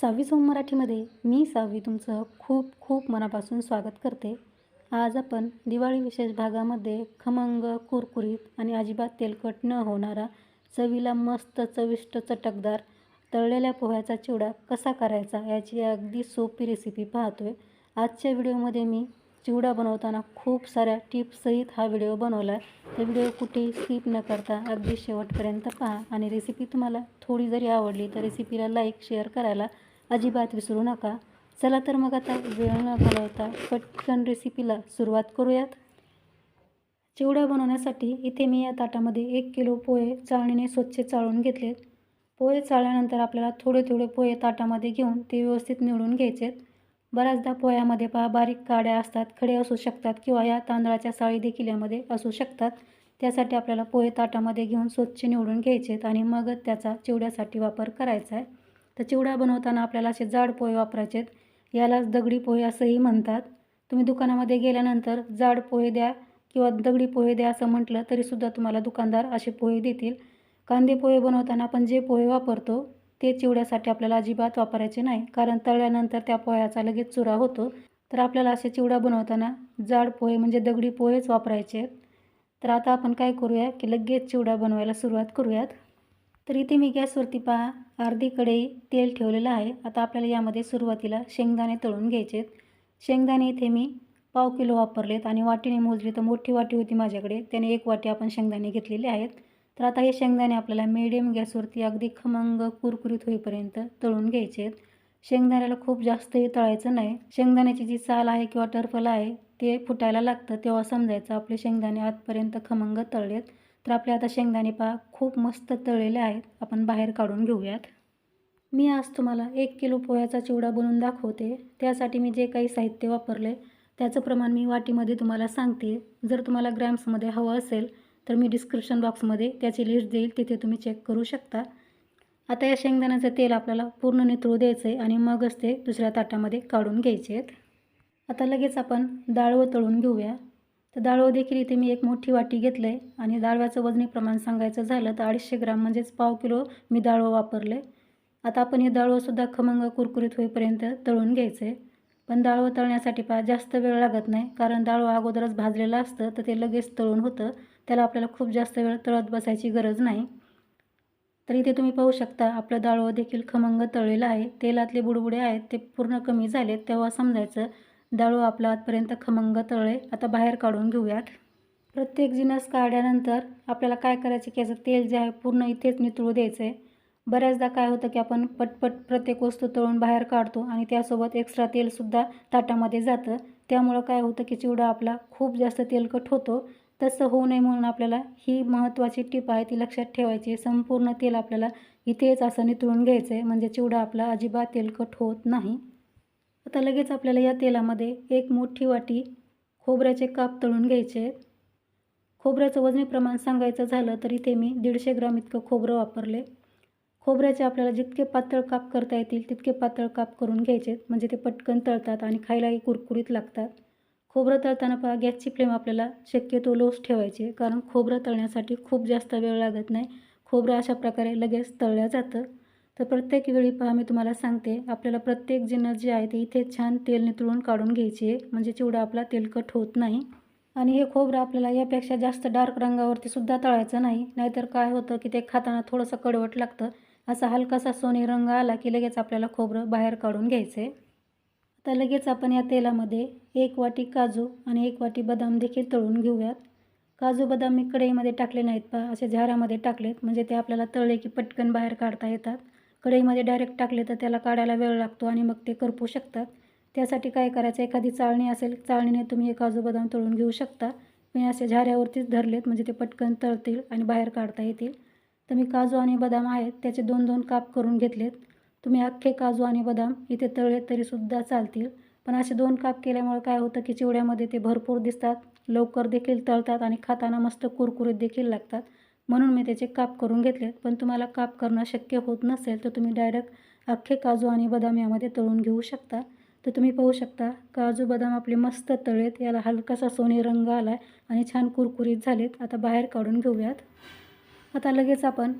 सहावी सोम मराठीमध्ये मी सहावी तुमचं खूप खूप मनापासून स्वागत करते. आज आपण दिवाळी विशेष भागामध्ये खमंग कुरकुरीत आणि अजिबात तेलकट न होणारा चवीला मस्त चविष्ट चटकदार तळलेल्या पोह्याचा चिवडा कसा करायचा याची अगदी सोपी रेसिपी पाहतोय. आजच्या व्हिडिओमध्ये मी चिवडा बनवताना खूप साऱ्या टिप्ससहित हा व्हिडिओ बनवला आहे तर व्हिडिओ कुठेही स्किप न करता अगदी शेवटपर्यंत पहा आणि रेसिपी तुम्हाला थोडी जरी आवडली तर रेसिपीला लाईक शेअर करायला अजिबात विसरू नका. चला तर मग आता वेळ न घालवता पटकन रेसिपीला सुरुवात करूयात. चिवडा बनवण्यासाठी इथे मी या ताटामध्ये एक किलो पोहे चाळणीने स्वच्छ चाळून घेतलेत पोहे चाळल्यानंतर आपल्याला थोडे थोडे पोहे ताटामध्ये घेऊन ते व्यवस्थित निवडून घ्यायचेत बऱ्याचदा पोह्यामध्ये पहा बारीक काड्या असतात खडे असू शकतात किंवा या तांदळाच्या साळी देखील यामध्ये असू शकतात. त्यासाठी आपल्याला पोहे ताटामध्ये घेऊन स्वच्छ निवडून घ्यायचेत आणि मगच त्याचा चिवड्यासाठी वापर करायचा आहे. तर चिवडा बनवताना आपल्याला असे जाड पोहे वापरायचे आहेत यालाच दगडी पोहे असंही म्हणतात. तुम्ही दुकानामध्ये गेल्यानंतर जाड पोहे द्या किंवा दगडी पोहे द्या असं म्हटलं तरीसुद्धा तुम्हाला दुकानदार असे पोहे देतील. कांदे पोहे बनवताना आपण जे पोहे वापरतो ते चिवड्यासाठी आपल्याला अजिबात वापरायचे नाही. कारण तळल्यानंतर त्या पोह्याचा लगेच चुरा होतो. तर आपल्याला असे चिवडा बनवताना जाड पोहे म्हणजे दगडी पोहेच वापरायचे. आहेत तर आता आपण काय करूया की लगेच चिवडा बनवायला सुरुवात करूयात. तर इथे मी गॅसवरती पहा. अर्धी कढई तेल ठेवलेलं आहे. आता आपल्याला यामध्ये सुरुवातीला शेंगदाणे तळून घ्यायचे आहेत शेंगदाणे इथे मी पाव किलो वापरलेत आणि वाटीने मोजली तर मोठी वाटी होती माझ्याकडे. त्याने एक वाटी आपण शेंगदाणे घेतलेले आहेत. तर आता हे शेंगदाणे आपल्याला मिडियम गॅसवरती अगदी खमंग कुरकुरीत होईपर्यंत तळून घ्यायचे आहेत शेंगदाण्याला खूप जास्तही तळायचं नाही. शेंगदाण्याची जी साल आहे किंवा टर्फल आहे ते फुटायला लागतं. तेव्हा समजायचं आपले शेंगदाणे आतपर्यंत खमंग तळलेत. तर आपले आता शेंगदाणे पा खूप मस्त तळलेले आहेत. आपण बाहेर काढून घेऊयात. मी आज तुम्हाला एक किलो पोह्याचा चिवडा बनवून दाखवते. त्यासाठी मी जे काही साहित्य वापरले त्याचं प्रमाण मी वाटीमध्ये तुम्हाला सांगते. जर तुम्हाला ग्रॅम्समध्ये हवं असेल तर मी डिस्क्रिप्शन बॉक्समध्ये त्याची लिस्ट देईल तिथे तुम्ही चेक करू शकता. आता या शेंगदाण्याचं तेल आपल्याला पूर्ण नितळू द्यायचं आहे आणि मगच ते दुसऱ्या ताटामध्ये काढून घ्यायचे आहेत आता लगेच आपण डाळ तळून घेऊया. तर डाळवं देखील इथे मी एक मोठी वाटी घेतलं आहे आणि डाळव्याचं वजनी प्रमाण सांगायचं झालं तर अडीचशे ग्राम म्हणजेच पाव किलो मी डाळवं वापरले. आता आपण हे डाळवंसुद्धा खमंग कुरकुरीत होईपर्यंत तळून घ्यायचं आहे पण डाळवं तळण्यासाठी पा जास्त वेळ लागत नाही कारण डाळवं अगोदरच भाजलेलं असतं तर ते लगेच तळून होतं. त्याला आपल्याला खूप जास्त वेळ तळत बसायची गरज नाही. तर इथे तुम्ही पाहू शकता आपलं डाळवं देखील खमंग तळलेलं आहे. तेलातले बुडबुडे आहेत ते पूर्ण कमी झालेत तेव्हा समजायचं. डाळू आपलं आतपर्यंत खमंग तळले. आता बाहेर काढून घेऊयात. प्रत्येक जिनस काढल्यानंतर आपल्याला काय करायचं की याचं तेल जे आहे पूर्ण इथेच नितळू द्यायचं आहे बऱ्याचदा काय होतं की आपण पटपट प्रत्येक वस्तू तळून बाहेर काढतो आणि त्यासोबत एक्स्ट्रा तेलसुद्धा ताटामध्ये जातं. त्यामुळं काय होतं की चिवडा आपला खूप जास्त तेलकट होतो. तसं होऊ नये म्हणून आपल्याला ही महत्त्वाची टीप आहे ती लक्षात ठेवायची. संपूर्ण तेल आपल्याला इथेच असं नितळून घ्यायचं आहे म्हणजे चिवडा आपला अजिबात तेलकट होत नाही. आता लगेच आपल्याला या तेलामध्ये एक मोठी वाटी खोबऱ्याचे काप तळून घ्यायचे. आहेत खोबऱ्याचं वजनी प्रमाण सांगायचं झालं तर इथे मी दीडशे ग्राम इतकं खोबरं वापरले. खोबऱ्याचे आपल्याला जितके पातळ काप करता येतील तितके पातळ काप करून घ्यायचे म्हणजे ते पटकन तळतात आणि खायलाही कुरकुरीत लागतात. खोबरं तळताना पहा गॅसची फ्लेम आपल्याला शक्यतो लोच ठेवायची कारण खोबरं तळण्यासाठी खूप जास्त वेळ लागत नाही. खोबरं अशा प्रकारे लगेच तळलं जातं. तर प्रत्येक वेळी पहा मी तुम्हाला सांगते आपल्याला प्रत्येक जिन्नस जे आहे ते इथे छान तेल नितळून काढून घ्यायची आहे म्हणजे चिवडा आपला तेलकट होत नाही. आणि हे खोबरं आपल्याला यापेक्षा जास्त डार्क रंगावरती सुद्धा तळायचं नाही नाहीतर काय होतं की ते खाताना थोडंसं कडवट लागतं. असा हलकासा सोने रंग आला की लगेच आपल्याला खोबरं बाहेर काढून घ्यायचं. आहे आता लगेच आपण या तेलामध्ये एक वाटी काजू आणि एक वाटी बदाम देखील तळून घेऊयात. काजू बदाम मी कढईमध्ये टाकले नाहीत पहा असे झाऱ्यामध्ये टाकलेत म्हणजे ते आपल्याला तळले की पटकन बाहेर काढता येतात. कढईमध्ये डायरेक्ट टाकले तर त्याला काढायला वेळ लागतो आणि मग ते करपू शकतात. त्यासाठी काय करायचं? एखादी चाळणी असेल चाळणीने तुम्ही हे काजू बदाम तळून घेऊ शकता. मी असे झाऱ्यावरतीच धरलेत म्हणजे ते पटकन तळतील आणि बाहेर काढता येतील. तर मी काजू आणि बदाम आहेत त्याचे दोन दोन काप करून घेतलेत. तुम्ही अख्खे काजू आणि बदाम इथे तळले तरीसुद्धा चालतील. पण असे दोन काप केल्यामुळे काय होतं की चिवड्यामध्ये ते भरपूर दिसतात लवकर देखील तळतात आणि खाताना मस्त कुरकुरीत देखील लागतात. म्हणून मी त्याचे काप करून घेतलेत पण तुम्हाला काप करणं शक्य होत नसेल तर तुम्ही डायरेक्ट अख्खे काजू आणि बदाम यामध्ये तळून घेऊ शकता. तर तुम्ही पाहू शकता काजू बदाम आपले मस्त तळेत याला हलकासा सोने रंग आला आहे आणि छान कुरकुरीत झालेत. आता बाहेर काढून घेऊयात. आता लगेच आपण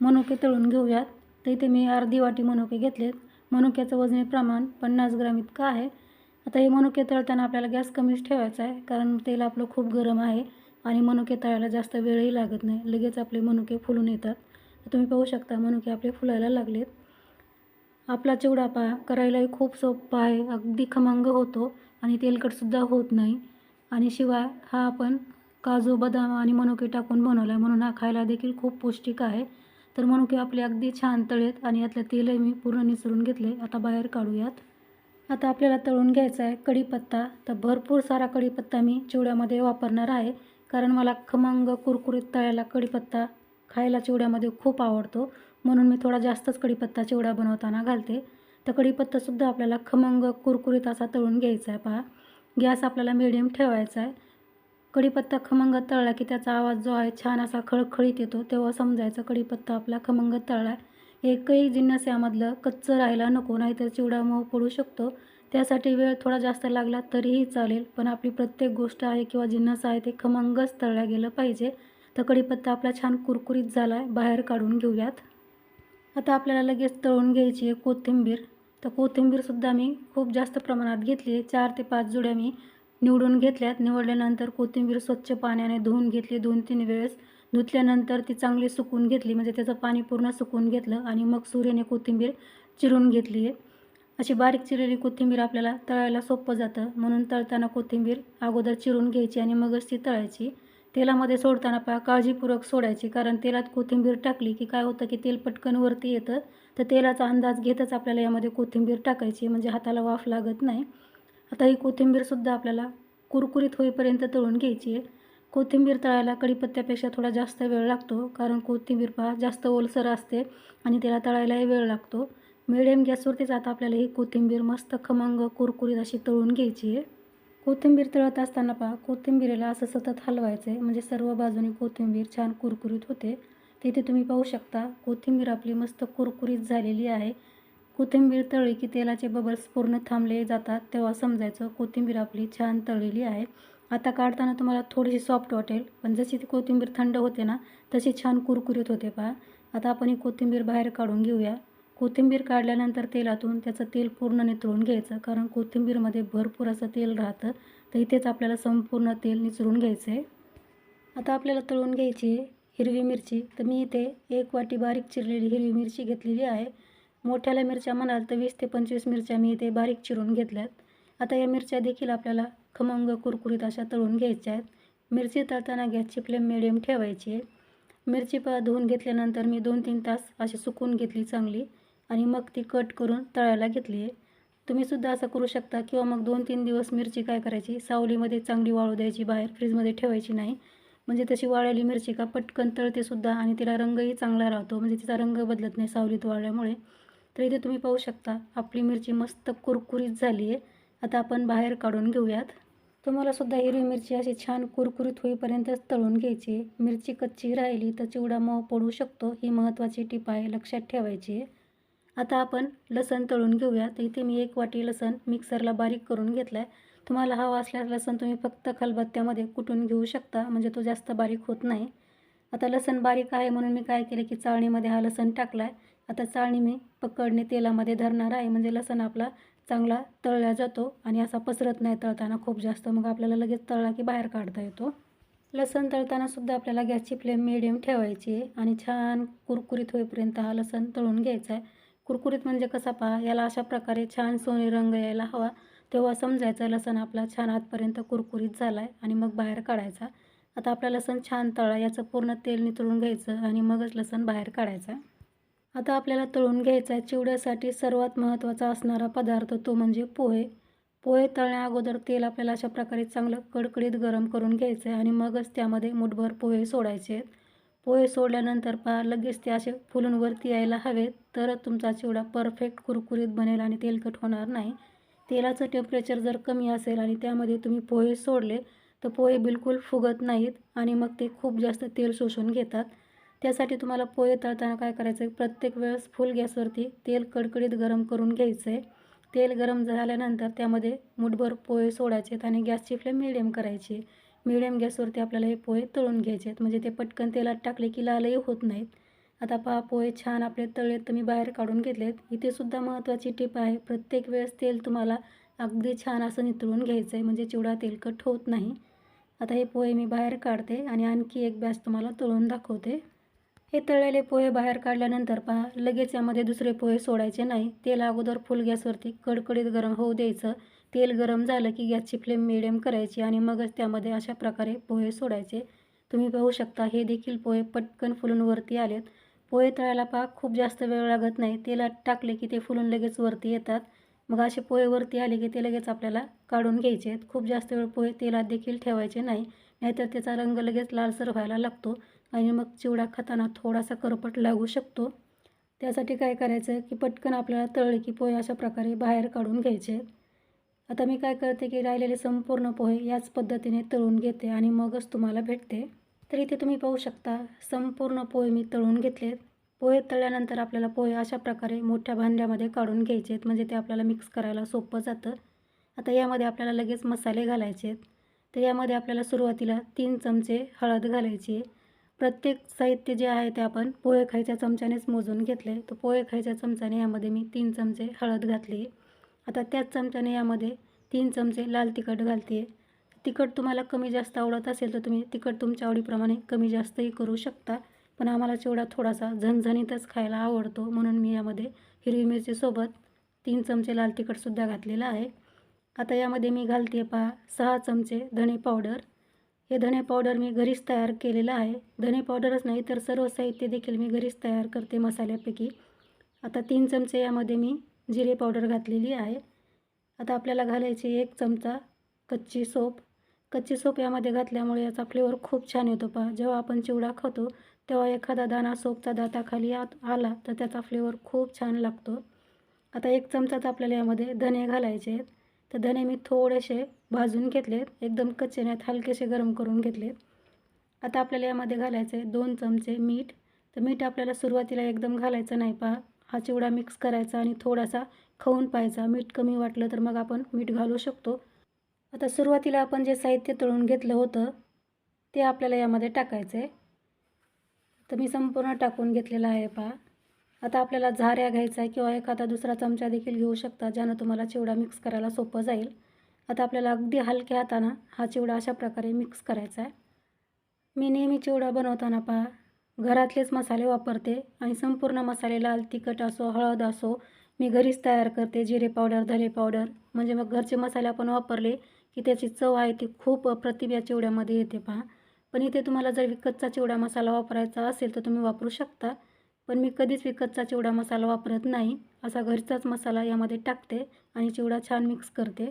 मनुके तळून घेऊयात. तर इथे मी अर्धी वाटी मनुके घेतलेत. मनुक्याचं वजनी प्रमाण पन्नास ग्राम इतकं आहे. आता हे मनुके तळताना आपल्याला गॅस कमीच ठेवायचा आहे कारण तेल आपलं खूप गरम आहे. आणि मनुके तळायला जास्त वेळही लागत नाही. लगेच आपले मनुके फुलून येतात. तुम्ही पाहू शकता मनुके आपले फुलायला लागलेत. आपला चिवडा पा करायलाही खूप सोपा आहे. अगदी खमंग होतो आणि तेलकटसुद्धा होत नाही. आणि शिवाय हा आपण काजू बदाम आणि मनुके टाकून बनवला आहे म्हणून हा खायला देखील खूप पौष्टिक आहे. तर मनुके आपले अगदी छान तळेत आणि यातलं तेलही मी पूर्ण निसरून घेतले आता बाहेर काढूयात. आता आपल्याला तळून घ्यायचा आहे कढीपत्ता. तर भरपूर सारा कढीपत्ता मी चिवड्यामध्ये वापरणार आहे. कारण मला खमंग कुरकुरीत तळायला कढीपत्ता खायला चिवड्यामध्ये खूप आवडतो. म्हणून मी थोडा जास्तच कढीपत्ता चिवडा बनवताना घालते. तर कढीपत्तासुद्धा आपल्याला खमंग कुरकुरीत असा तळून घ्यायचा आहे पहा. गॅस आपल्याला मिडियम ठेवायचा आहे. कढीपत्ता खमंग तळला की त्याचा आवाज जो आहे छान असा खळखळीत येतो. तेव्हा समजायचं कढीपत्ता आपला खमंग तळला. आहे एकही जिन्नस यामधलं कच्चं राहायला नको नाहीतर चिवडा मऊ पडू शकतो. त्यासाठी वेळ थोडा जास्त लागला तरीही चालेल पण आपली प्रत्येक गोष्ट आहे किंवा जिन्नस आहे ते खमंगच तळल्या गेलं पाहिजे. तर कढीपत्ता आपला छान कुरकुरीत झाला आहे बाहेर काढून घेऊयात. आता आपल्याला लगेच तळून घ्यायची आहे कोथिंबीर. तर कोथिंबीरसुद्धा मी खूप जास्त प्रमाणात घेतली आहे. चार ते पाच जुड्या मी निवडून घेतल्यात. निवडल्यानंतर कोथिंबीर स्वच्छ पाण्याने धुवून घेतली दोन तीन वेळेस. धुतल्यानंतर ती चांगली सुकून घेतली म्हणजे त्याचं पाणी पूर्ण सुकून घेतलं आणि मग सूर्याने कोथिंबीर चिरून घेतली आहे. अशी बारीक चिरलेली कोथिंबीर आपल्याला तळायला सोपं जातं. म्हणून तळताना कोथिंबीर अगोदर चिरून घ्यायची आणि मगच ती तळायची. तेलामध्ये सोडताना पहा काळजीपूर्वक सोडायची. कारण तेलात कोथिंबीर टाकली की काय होतं की तेल पटकन वरती येतं. तर तेलाचा अंदाज घेतच आपल्याला यामध्ये कोथिंबीर टाकायची म्हणजे हाताला वाफ लागत नाही. आता ही कोथिंबीरसुद्धा आपल्याला कुरकुरीत होईपर्यंत तळून घ्यायची आहे. कोथिंबीर तळायला कढीपत्त्यापेक्षा थोडा जास्त वेळ लागतो. कारण कोथिंबीर पहा जास्त ओलसर असते आणि त्याला तळायलाही वेळ लागतो. मिडियम गॅसवरतीच आता आपल्याला ही कोथिंबीर मस्त खमंग कुरकुरीत अशी तळून घ्यायची आहे. कोथिंबीर तळत असताना पहा कोथिंबीरीला असं सतत हलवायचं आहे म्हणजे सर्व बाजूनी कोथिंबीर छान कुरकुरीत होते. तिथे तुम्ही पाहू शकता कोथिंबीर आपली मस्त कुरकुरीत झालेली आहे. कोथिंबीर तळली की तेलाचे बबल्स पूर्ण थांबले जातात. तेव्हा समजायचं कोथिंबीर आपली छान तळलेली आहे. आता काढताना तुम्हाला थोडीशी सॉफ्ट वाटेल पण जशी ती कोथिंबीर थंड होते ना तशी छान कुरकुरीत होते पहा. आता आपण ही कोथिंबीर बाहेर काढून घेऊया. कोथिंबीर काढल्यानंतर तेलातून त्याचं तेल पूर्ण नितळून घ्यायचं. कारण कोथिंबीरमध्ये भरपूर असं तेल राहतं तर इथेच आपल्याला संपूर्ण तेल निचरून घ्यायचं आहे आता आपल्याला तळून घ्यायची आहे हिरवी मिरची. तर मी इथे एक वाटी बारीक चिरलेली हिरवी मिरची घेतलेली आहे. मोठ्याला मिरच्या म्हणाल तर वीस ते पंचवीस मिरच्या मी इथे बारीक चिरून घेतल्यात. आता या मिरच्या देखील आपल्याला खमंग कुरकुरीत अशा तळून घ्यायच्या आहेत. मिरची तळताना गॅसची फ्लेम मिडियम ठेवायची आहे. मिरची प धुवून घेतल्यानंतर मी दोन तीन तास अशी सुकून घेतली चांगली. आणि मग ती कट करून तळायला घेतली आहे. तुम्हीसुद्धा असं करू शकता किंवा मग दोन तीन दिवस मिरची काय करायची? सावलीमध्ये चांगली वाळू द्यायची बाहेर फ्रीजमध्ये ठेवायची नाही. म्हणजे तशी वाळलेली मिरची का पटकन तळतेसुद्धा आणि तिला रंगही चांगला राहतो. म्हणजे तिचा रंग बदलत नाही सावलीत वाळल्यामुळे. तर इथे तुम्ही पाहू शकता आपली मिरची मस्त कुरकुरीत झाली आहे. आता आपण बाहेर काढून घेऊयात. तुम्हाला सुद्धा हिरवी मिरची अशी छान कुरकुरीत होईपर्यंतच तळून घ्यायची मिरची कच्ची राहिली तर चिवडा मऊ पडू शकतो. ही महत्त्वाची टीप आहे लक्षात ठेवायची आहे. आता आपण लसण तळून घेऊया. तर इथे मी एक वाटी लसण मिक्सरला बारीक करून घेतला आहे तुम्हाला हवा असल्यास लसण तुम्ही फक्त खलबत्त्यामध्ये कुटून घेऊ शकता म्हणजे तो जास्त बारीक होत नाही. आता लसण बारीक आहे म्हणून मी काय केलं की चाळणीमध्ये हा लसण टाकला आहे आता चाळणी मी पकडणे तेलामध्ये धरणार आहे म्हणजे लसण आपला चांगला तळला जातो आणि असा पसरत नाही तळताना खूप जास्त. मग आपल्याला लगेच तळला की बाहेर काढता येतो. लसण तळतानासुद्धा आपल्याला गॅसची फ्लेम मिडियम ठेवायची आहे आणि छान कुरकुरीत होईपर्यंत हा लसण तळून घ्यायचा आहे. कुरकुरीत म्हणजे कसा पहा? याला अशा प्रकारे छान सोने रंग यायला हवा. तेव्हा समजायचं लसण आपला छान आतपर्यंत कुरकुरीत झाला आहे आणि मग बाहेर काढायचा. आता आपला लसण छान तळा याचं पूर्ण तेल नितळून घ्यायचं आणि मगच लसण बाहेर काढायचा. आता आपल्याला तळून घ्यायचा आहे. चिवड्यासाठी सर्वात महत्त्वाचा असणारा पदार्थ तो म्हणजे पोहे. पोहे तळण्या अगोदर तेल आपल्याला अशा प्रकारे चांगलं कडकडीत गरम करून घ्यायचं आहे आणि मगच त्यामध्ये मुठभर पोहे सोडायचे आहेत. पोहे सोडल्यानंतर पहा लगेच ते असे फुलून वरती यायला हवेत. तरच तुमचा चिवडा परफेक्ट कुरकुरीत बनेल आणि तेलकट होणार नाही. तेलाचं टेम्परेचर जर कमी असेल आणि त्यामध्ये तुम्ही पोहे सोडले तर पोहे बिलकुल फुगत नाहीत आणि मग ते खूप जास्त तेल शोषून घेतात. त्यासाठी तुम्हाला पोहे तळताना काय करायचं आहे प्रत्येक वेळेस फुल गॅसवरती तेल कडकडीत गरम करून घ्यायचं आहे तेल गरम झाल्यानंतर त्यामध्ये मुठभर पोहे सोडायचे आहेत आणि गॅसची फ्लेम मिडियम करायची. मिडियम गॅसवरती आपल्याला हे पोहे तळून घ्यायचे आहेत. म्हणजे ते पटकन तेलात टाकले की लालही होत नाहीत. आता पहा पोहे छान आपले तळलेत तर मी बाहेर काढून घेतलेत. इथे सुद्धा महत्त्वाची टिप आहे प्रत्येक वेळेस तेल तुम्हाला अगदी छान असं नितळून घ्यायचं आहे म्हणजे चिवडा तेलकट होत नाही. आता हे पोहे मी बाहेर काढते आणि आणखी एक बॅच तुम्हाला तळून दाखवते. हे तळलेले पोहे बाहेर काढल्यानंतर पहा लगेच यामध्ये दुसरे पोहे सोडायचे नाही. तेल अगोदर फुल गॅसवरती कडकडीत गरम होऊ द्यायचं. तेल गरम झालं की गॅसची फ्लेम मिडियम करायची आणि मगच त्यामध्ये अशा प्रकारे पोहे सोडायचे. तुम्ही पाहू शकता हे देखील पोहे पटकन फुलून वरती आलेत. पोहे तळायला पहा खूप जास्त वेळ लागत नाही. तेलात टाकले की ते फुलून लगेच वरती येतात. मग असे पोहे वरती आले की ते लगेच आपल्याला काढून घ्यायचे आहेत. खूप जास्त वेळ पोहे तेलात देखील ठेवायचे नाही. नाहीतर त्याचा रंग लगेच लालसर व्हायला लागतो आणि मग चिवडा खाताना थोडासा करपट लागू शकतो. त्यासाठी काय करायचं की पटकन आपल्याला तळले की पोहे अशा प्रकारे बाहेर काढून घ्यायचे आता मी काय करते की राहिलेले संपूर्ण पोहे याच पद्धतीने तळून घेते आणि मगच तुम्हाला भेटते. तर इथे तुम्ही पाहू शकता संपूर्ण पोहे मी तळून घेतलेत. पोहे तळल्यानंतर आपल्याला पोहे अशा प्रकारे मोठ्या भांड्यामध्ये काढून घ्यायचे आहेत म्हणजे ते आपल्याला मिक्स करायला सोपं जातं. आता यामध्ये आपल्याला लगेच मसाले घालायचे आहेत तर यामध्ये आपल्याला सुरुवातीला तीन चमचे हळद घालायची आहे. प्रत्येक साहित्य जे आहे ते आपण पोहे खायच्या चमच्यानेच मोजून घेतले. तर पोहे खायच्या चमच्याने यामध्ये मी तीन चमचे हळद घातली आता त्याच चमच्याने यामध्ये तीन चमचे लाल तिखट घालते. आहे तिखट तुम्हाला कमी जास्त आवडत असेल तर तुम्ही तिखट तुमच्या आवडीप्रमाणे कमी जास्तही करू शकता. पण आम्हाला चिवडा थोडासा झणझणीतच खायला आवडतो म्हणून मी यामध्ये हिरवी मिरचीसोबत तीन चमचे लाल तिखटसुद्धा घातलेलं आहे. आता यामध्ये मी घालते पहा सहा चमचे धणे पावडर. हे धणे पावडर मी घरीच तयार केलेलं आहे. धणे पावडरच नाही तर सर्व साहित्य देखील मी घरीच तयार करते मसाल्यापैकी. आता तीन चमचे यामध्ये मी जिरे पावडर घातलेली आहे. आता आपल्याला घालायची एक चमचा कच्ची सोप. कच्ची सोप यामध्ये घातल्यामुळे याचा फ्लेवर खूप छान येतो पहा. जेव्हा आपण चिवडा खातो तेव्हा एखादा दाणा सोपचा दाताखाली आत आला तर त्याचा फ्लेवर खूप छान लागतो. आता एक चमचाच आपल्याला यामध्ये धने घालायचे आहेत. तर धने मी थोडेसे भाजून घेतलेत एकदम कच्चे नाहीत हलकेसे गरम करून घेतलेत आता आपल्याला यामध्ये घालायचे दोन चमचे मीठ. तर मीठ आपल्याला सुरुवातीला एकदम घालायचं नाही पहा. हा चिवडा मिक्स करायचा आणि थोडासा खाऊन पाहायचा. मीठ कमी वाटलं तर मग आपण मीठ घालू शकतो. आता सुरुवातीला आपण जे साहित्य तळून घेतलं होतं ते आपल्याला यामध्ये टाकायचं आहे. तर मी संपूर्ण टाकून घेतलेलं आहे पहा. आता आपल्याला झाऱ्या घ्यायचा आहे किंवा एखादा दुसरा चमचा देखील घेऊ शकता ज्यानं तुम्हाला चिवडा मिक्स करायला सोपं जाईल. आता आपल्याला अगदी हलक्या हातानं हा चिवडा अशा प्रकारे मिक्स करायचा आहे. मी नेहमी चिवडा बनवताना पहा घरातलेच मसाले वापरते आणि संपूर्ण मसाले लाल तिखट असो हळद असो मी घरीच तयार करते जिरे पावडर धने पावडर. म्हणजे मग घरचे मसाले आपण वापरले की त्याची चव आहे ती खूप अप्रतिम या चिवड्यामध्ये येते पहा. पण इथे तुम्हाला जर विकतचा चिवडा मसाला वापरायचा असेल तर तुम्ही वापरू शकता. पण मी कधीच विकतचा चिवडा मसाला वापरत नाही. असा घरचाच मसाला यामध्ये टाकते आणि चिवडा छान मिक्स करते.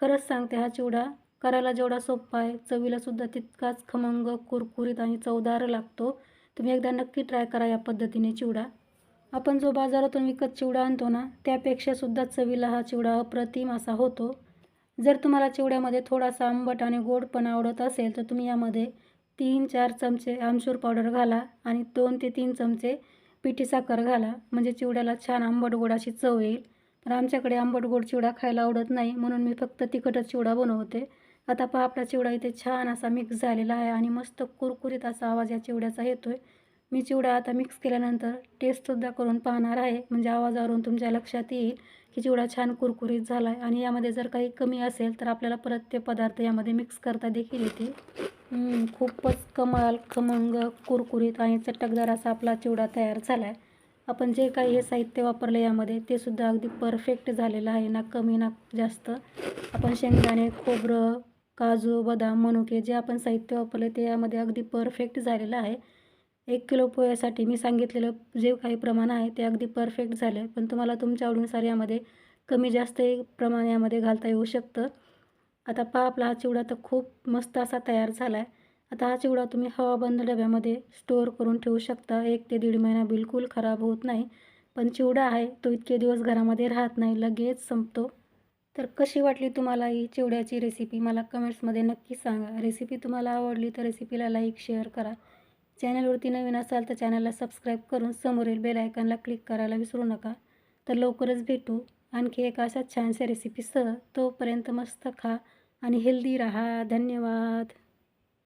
खरंच सांगते हा चिवडा करायला जेवढा सोपा आहे चवीलासुद्धा तितकाच खमंग कुरकुरीत आणि चवदार लागतो. तुम्ही एकदा नक्की ट्राय करा या पद्धतीने चिवडा. आपण जो बाजारातून विकत चिवडा आणतो ना त्यापेक्षासुद्धा चवीला हा चिवडा अप्रतिम असा होतो. जर तुम्हाला चिवड्यामध्ये थोडासा आंबट आणि गोड पण आवडत असेल तर तुम्ही यामध्ये तीन चार चमचे आमचूर पावडर घाला आणि दोन ते तीन चमचे पिठी साखर घाला. म्हणजे चिवड्याला छान आंबट गोड अशी चव येईल. तर आमच्याकडे आंबट गोड चिवडा खायला आवडत नाही म्हणून मी फक्त तिखटच चिवडा बनवते. आता पहा आपला चिवडा इथे छान असा मिक्स झालेला आहे आणि मस्त कुरकुरीत असा आवाज या चिवड्याचा येतो आहे मी चिवडा आता मिक्स केल्यानंतर टेस्टसुद्धा करून पाहणार आहे. म्हणजे आवाजावरून तुमच्या लक्षात येईल की चिवडा छान कुरकुरीत झाला आहे आणि यामध्ये जर काही कमी असेल तर आपल्याला परत ते पदार्थ यामध्ये मिक्स करता देखील येते खूपच कमाल खमंग कुरकुरीत आणि चटकदार असा आपला चिवडा तयार झाला आहे आपण जे काही हे साहित्य वापरलं यामध्ये ते सुद्धा अगदी परफेक्ट झालेलं आहे. ना कमी ना जास्त. आपण शेंगदाणे खोबरं काजू बदाम मनुके जे आपण साहित्य वापरले ते यामध्ये अगदी परफेक्ट झालेलं आहे. एक किलो पोह्यासाठी मी सांगितलेलं जे काही प्रमाण आहे ते अगदी परफेक्ट झालं. आहे पण तुम्हाला तुमच्या आवडीनुसार यामध्ये कमी जास्त प्रमाण यामध्ये घालता येऊ शकतं. आता पहा आपला हा चिवडा तर खूप मस्त असा तयार झाला आहे आता हा चिवडा तुम्ही हवाबंद डब्यामध्ये स्टोअर करून ठेवू शकता. एक ते दीड महिना बिलकुल खराब होत नाही. पण चिवडा आहे तो इतके दिवस घरामध्ये राहत नाही लगेच संपतो. तर कशी वाटली तुम्हाला ही चिवड्याची रेसिपी मला कमेंट्समध्ये नक्की सांगा. रेसिपी तुम्हाला आवडली तर रेसिपीला लाईक शेअर करा. चॅनलवरती नवीन असाल तर चॅनलला सबस्क्राईब करून समोरील बेल आयकनला क्लिक करायला विसरू नका. तर लवकरच भेटू. आणखी एक अशा छानशा रेसिपीसह तोपर्यंत मस्त खा आणि हेल्दी राहा. धन्यवाद.